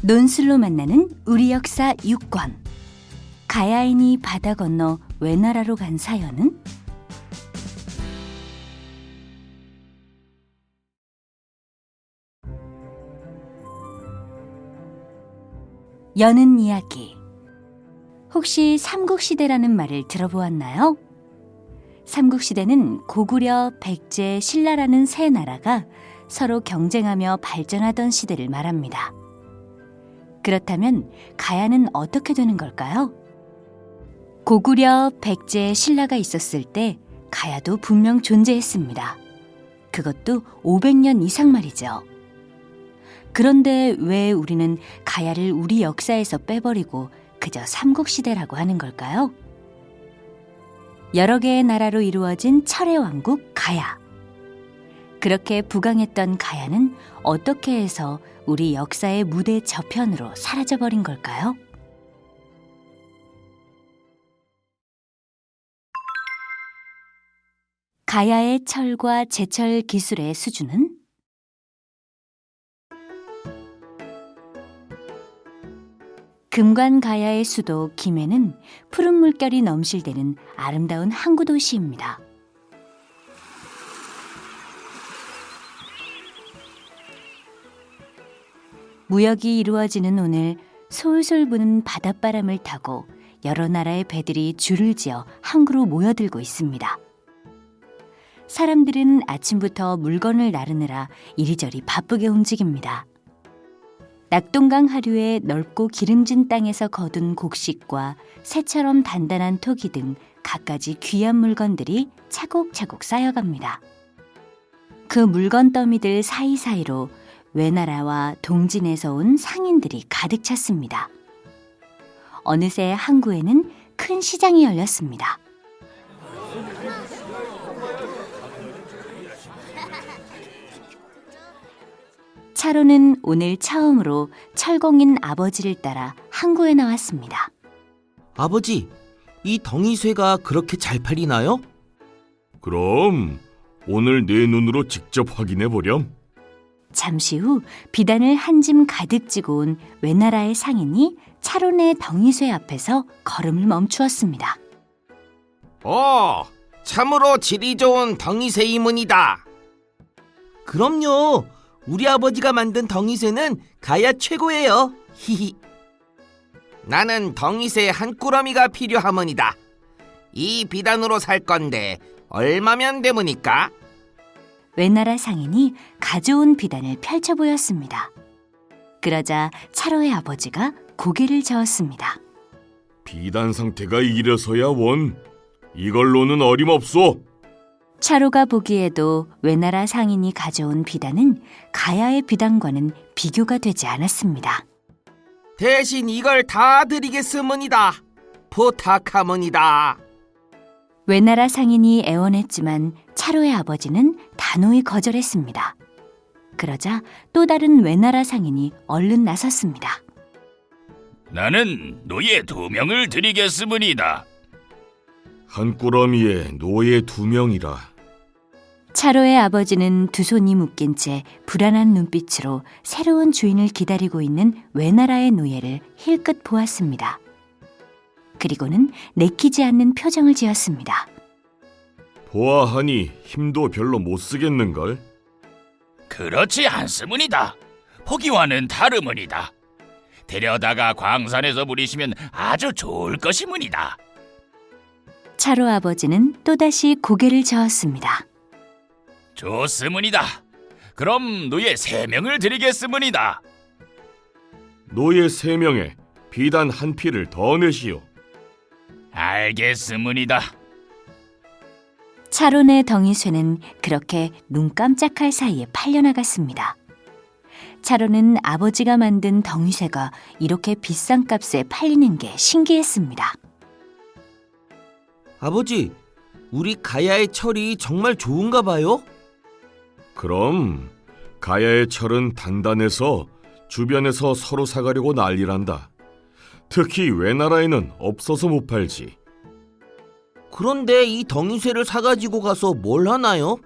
논술로 만나는 우리 역사 6권 가야인이 바다 건너 외나라로 간 사연은 여는 이야기 혹시 삼국시대라는 말을 들어보았나요? 삼국시대는 고구려, 백제, 신라라는 세 나라가 서로 경쟁하며 발전하던 시대를 말합니다. 그렇다면 가야는 어떻게 되는 걸까요? 고구려, 백제, 신라가 있었을 때 가야도 분명 존재했습니다. 그것도 500년 이상 말이죠. 그런데 왜 우리는 가야를 우리 역사에서 빼버리고 그저 삼국시대라고 하는 걸까요? 여러 개의 나라로 이루어진 철의 왕국 가야. 그렇게 부강했던 가야는 어떻게 해서 우리 역사의 무대 저편으로 사라져버린 걸까요? 가야의 철과 제철 기술의 수준은 금관 가야의 수도 김해는 푸른 물결이 넘실대는 아름다운 항구 도시입니다. 무역이 이루어지는 오늘 솔솔 부는 바닷바람을 타고 여러 나라의 배들이 줄을 지어 항구로 모여들고 있습니다. 사람들은 아침부터 물건을 나르느라 이리저리 바쁘게 움직입니다. 낙동강 하류의 넓고 기름진 땅에서 거둔 곡식과 새처럼 단단한 토기 등 갖가지 귀한 물건들이 차곡차곡 쌓여갑니다. 그 물건 더미들 사이사이로 외나라와 동진에서 온 상인들이 가득 찼습니다. 어느새 항구에는 큰 시장이 열렸습니다. 차로는 오늘 처음으로 철공인 아버지를 따라 항구에 나왔습니다. 아버지, 이 덩이쇠가 그렇게 잘 팔리나요? 그럼 오늘 내 눈으로 직접 확인해 보렴. 잠시 후 비단을 한 짐 가득 지고 온 외나라의 상인이 차론의 덩이쇠 앞에서 걸음을 멈추었습니다. 오, 참으로 질이 좋은 덩이새 이문이다. 그럼요. 우리 아버지가 만든 덩이쇠는 가야 최고예요. 히히. 나는 덩이새 한 꾸러미가 필요하문이다. 이 비단으로 살 건데 얼마면 되무니까? 외나라 상인이 가져온 비단을 펼쳐 보였습니다. 그러자 차로의 아버지가 고개를 저었습니다. 비단 상태가 이래서야 원. 이걸로는 어림없소. 차로가 보기에도 외나라 상인이 가져온 비단은 가야의 비단과는 비교가 되지 않았습니다. 대신 이걸 다 드리겠으문이다. 부탁하문이다. 외나라 상인이 애원했지만 차로의 아버지는 단호히 거절했습니다. 그러자 또 다른 외나라 상인이 얼른 나섰습니다. 나는 노예 두 명을 드리겠으문이다. 한 꾸러미에 노예 두 명이라. 차로의 아버지는 두 손이 묶인 채 불안한 눈빛으로 새로운 주인을 기다리고 있는 외나라의 노예를 힐끗 보았습니다. 그리고는 내키지 않는 표정을 지었습니다. 보아하니 힘도 별로 못 쓰겠는걸. 그렇지 않습니다. 보기와는 다르문이다. 데려다가 광산에서 부리시면 아주 좋을 것이문이다. 차로 아버지는 또다시 고개를 저었습니다. 좋습니다. 그럼 노예 세 명을 드리겠습니다. 노예 세 명에 비단 한 피를 더 내시오. 알겠습니다. 차론의 덩이쇠는 그렇게 눈 깜짝할 사이에 팔려나갔습니다. 차론은 아버지가 만든 덩이쇠가 이렇게 비싼 값에 팔리는 게 신기했습니다. 아버지, 우리 가야의 철이 정말 좋은가 봐요? 그럼 가야의 철은 단단해서 주변에서 서로 사가려고 난리란다. 특히 외나라에는 없어서 못 팔지. 그런데 이 덩이쇠를 사가지고 가서 뭘 하나요?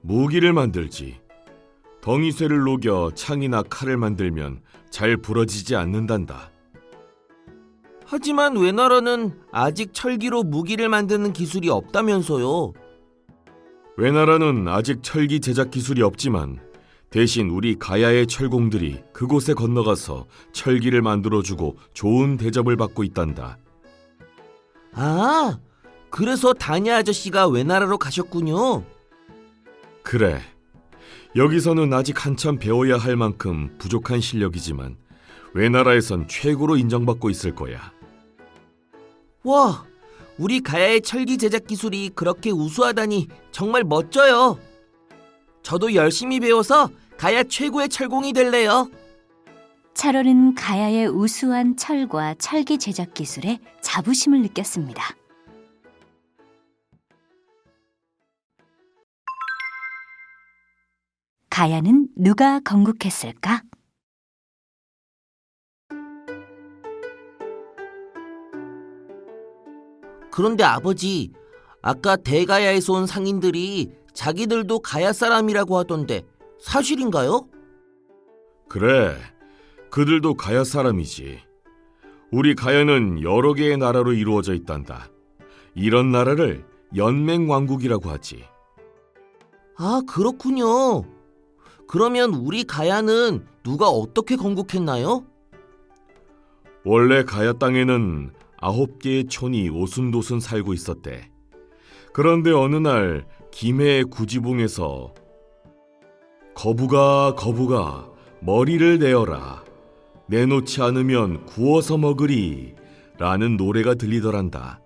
무기를 만들지. 덩이쇠를 녹여 창이나 칼을 만들면 잘 부러지지 않는단다. 하지만 외나라는 아직 철기로 무기를 만드는 기술이 없다면서요. 외나라는 아직 철기 제작 기술이 없지만 대신 우리 가야의 철공들이 그곳에 건너가서 철기를 만들어주고 좋은 대접을 받고 있단다. 아, 그래서 다냐 아저씨가 외나라로 가셨군요. 그래. 여기서는 아직 한참 배워야 할 만큼 부족한 실력이지만 외나라에선 최고로 인정받고 있을 거야. 와, 우리 가야의 철기 제작 기술이 그렇게 우수하다니 정말 멋져요. 저도 열심히 배워서 가야 최고의 철공이 될래요. 차로는 가야의 우수한 철과 철기 제작 기술에 자부심을 느꼈습니다. 가야는 누가 건국했을까? 그런데 아버지, 아까 대가야에서 온 상인들이 자기들도 가야 사람이라고 하던데 사실인가요? 그래. 그들도 가야 사람이지. 우리 가야는 여러 개의 나라로 이루어져 있단다. 이런 나라를 연맹 왕국이라고 하지. 아, 그렇군요. 그러면 우리 가야는 누가 어떻게 건국했나요? 원래 가야 땅에는 아홉 개의 촌이 오순도순 살고 있었대. 그런데 어느 날 김해의 구지봉에서 거부가 거부가 머리를 내어라. 내놓지 않으면 구워서 먹으리. 라는 노래가 들리더란다.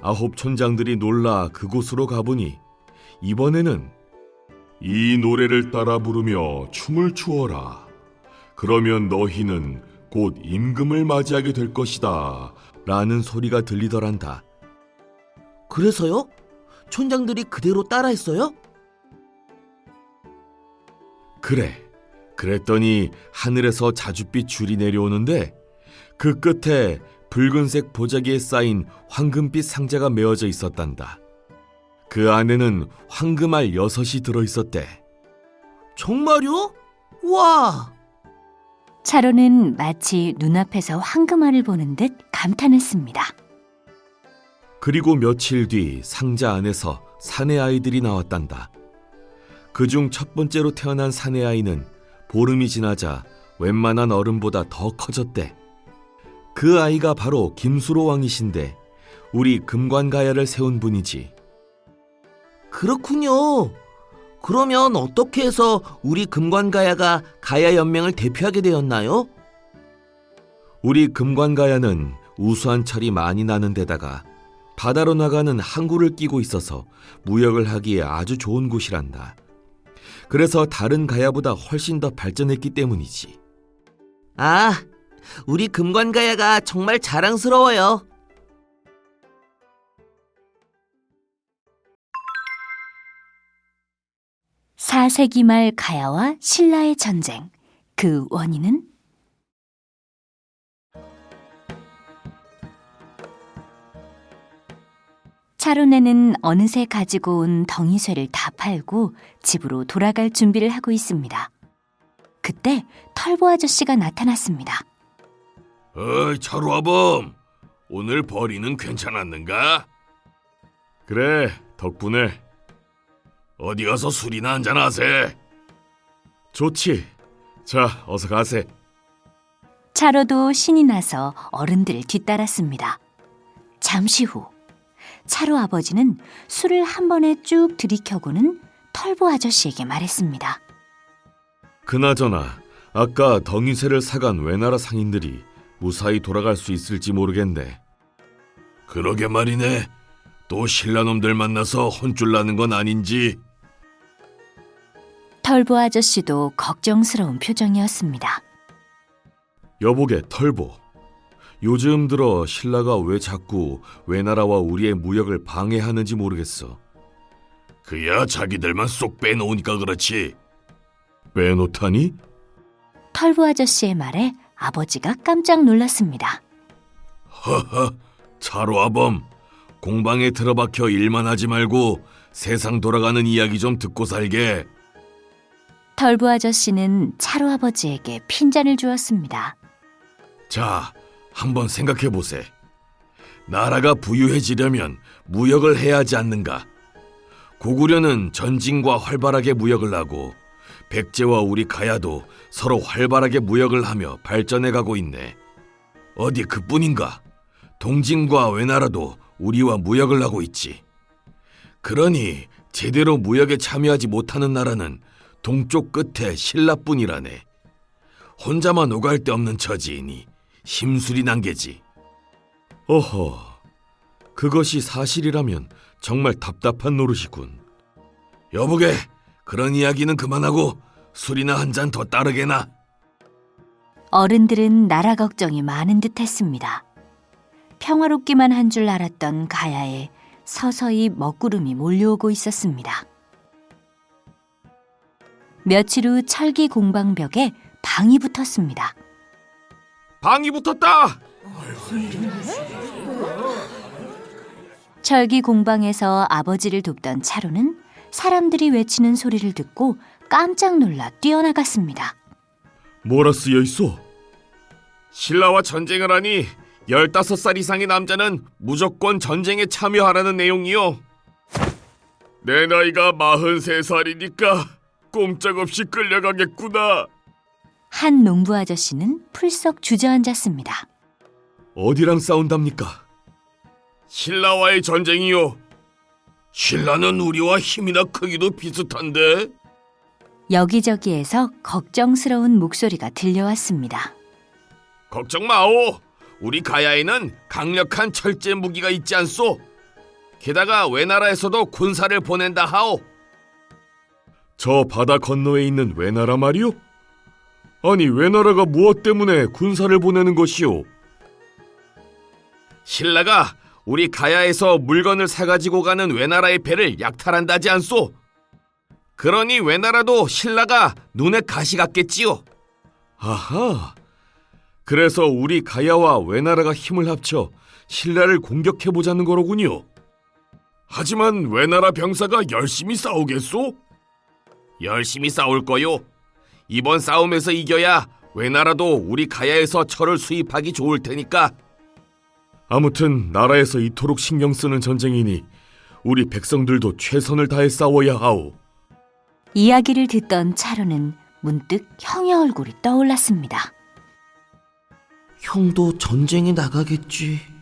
아홉 촌장들이 놀라 그곳으로 가보니 이번에는 이 노래를 따라 부르며 춤을 추어라. 그러면 너희는 곧 임금을 맞이하게 될 것이다. 라는 소리가 들리더란다. 그래서요? 촌장들이 그대로 따라했어요? 그래. 그랬더니 하늘에서 자줏빛 줄이 내려오는데 그 끝에 붉은색 보자기에 쌓인 황금빛 상자가 메어져 있었단다. 그 안에는 황금알 여섯이 들어 있었대. 정말요? 와! 차로는 마치 눈앞에서 황금알을 보는 듯 감탄했습니다. 그리고 며칠 뒤 상자 안에서 사내 아이들이 나왔단다. 그중 첫 번째로 태어난 사내 아이는 보름이 지나자 웬만한 어른보다 더 커졌대. 그 아이가 바로 김수로 왕이신데 우리 금관가야를 세운 분이지. 그렇군요. 그러면 어떻게 해서 우리 금관가야가 가야 연맹을 대표하게 되었나요? 우리 금관가야는 우수한 철이 많이 나는 데다가 바다로 나가는 항구를 끼고 있어서 무역을 하기에 아주 좋은 곳이란다. 그래서 다른 가야보다 훨씬 더 발전했기 때문이지. 아, 우리 금관가야가 정말 자랑스러워요. 사세기말 가야와 신라의 전쟁. 그 원인은? 차로네는 어느새 가지고 온 덩이쇠를 다 팔고 집으로 돌아갈 준비를 하고 있습니다. 그때 털보 아저씨가 나타났습니다. 어이, 차로아범. 오늘 벌이는 괜찮았는가? 그래, 덕분에. 어디 가서 술이나 한잔 하세. 좋지. 자, 어서 가세. 차로도 신이 나서 어른들을 뒤따랐습니다. 잠시 후 차로 아버지는 술을 한 번에 쭉 들이켜고는 털보 아저씨에게 말했습니다. 그나저나 아까 덩이쇠를 사간 외나라 상인들이 무사히 돌아갈 수 있을지 모르겠네. 그러게 말이네. 또 신라놈들 만나서 혼쭐 나는 건 아닌지. 털보 아저씨도 걱정스러운 표정이었습니다. 여보게 털보. 요즘 들어 신라가 왜 자꾸 외나라와 우리의 무역을 방해하는지 모르겠어. 그야 자기들만 쏙 빼놓으니까 그렇지. 빼놓다니? 털보 아저씨의 말에 아버지가 깜짝 놀랐습니다. 허허, 차로아범. 공방에 들어박혀 일만 하지 말고 세상 돌아가는 이야기 좀 듣고 살게. 털부 아저씨는 차로 아버지에게 핀잔을 주었습니다. 자, 한번 생각해 보세. 나라가 부유해지려면 무역을 해야 하지 않는가? 고구려는 전진과 활발하게 무역을 하고 백제와 우리 가야도 서로 활발하게 무역을 하며 발전해 가고 있네. 어디 그뿐인가? 동진과 외나라도 우리와 무역을 하고 있지. 그러니 제대로 무역에 참여하지 못하는 나라는 동쪽 끝에 신라뿐이라네. 혼자만 오갈 데 없는 처지이니 심술이 난 게지. 어허, 그것이 사실이라면 정말 답답한 노릇이군. 여보게, 그런 이야기는 그만하고 술이나 한 잔 더 따르게나. 어른들은 나라 걱정이 많은 듯 했습니다. 평화롭기만 한 줄 알았던 가야에 서서히 먹구름이 몰려오고 있었습니다. 며칠 후 철기 공방벽에 방이 붙었습니다. 방이 붙었다. 철기 공방에서 아버지를 돕던 차로는 사람들이 외치는 소리를 듣고 깜짝 놀라 뛰어나갔습니다. 뭐라 쓰여 있어? 신라와 전쟁을 하니 15살 이상의 남자는 무조건 전쟁에 참여하라는 내용이요. 내 나이가 43살이니까 꼼짝없이 끌려가겠구나. 한 농부 아저씨는 풀썩 주저앉았습니다. 어디랑 싸운답니까? 신라와의 전쟁이요. 신라는 우리와 힘이나 크기도 비슷한데. 여기저기에서 걱정스러운 목소리가 들려왔습니다. 걱정 마오. 우리 가야에는 강력한 철제 무기가 있지 않소. 게다가 외나라에서도 군사를 보낸다 하오. 저 바다 건너에 있는 외나라 말이오? 아니 외나라가 무엇 때문에 군사를 보내는 것이오? 신라가 우리 가야에서 물건을 사가지고 가는 외나라의 배를 약탈한다지 않소? 그러니 외나라도 신라가 눈에 가시 같겠지요. 아하. 그래서 우리 가야와 외나라가 힘을 합쳐 신라를 공격해 보자는 거로군요. 하지만 외나라 병사가 열심히 싸우겠소? 열심히 싸울 거요. 이번 싸움에서 이겨야 외나라도 우리 가야에서 철을 수입하기 좋을 테니까. 아무튼 나라에서 이토록 신경 쓰는 전쟁이니 우리 백성들도 최선을 다해 싸워야 하오. 이야기를 듣던 차로는 문득 형의 얼굴이 떠올랐습니다. 형도 전쟁에 나가겠지.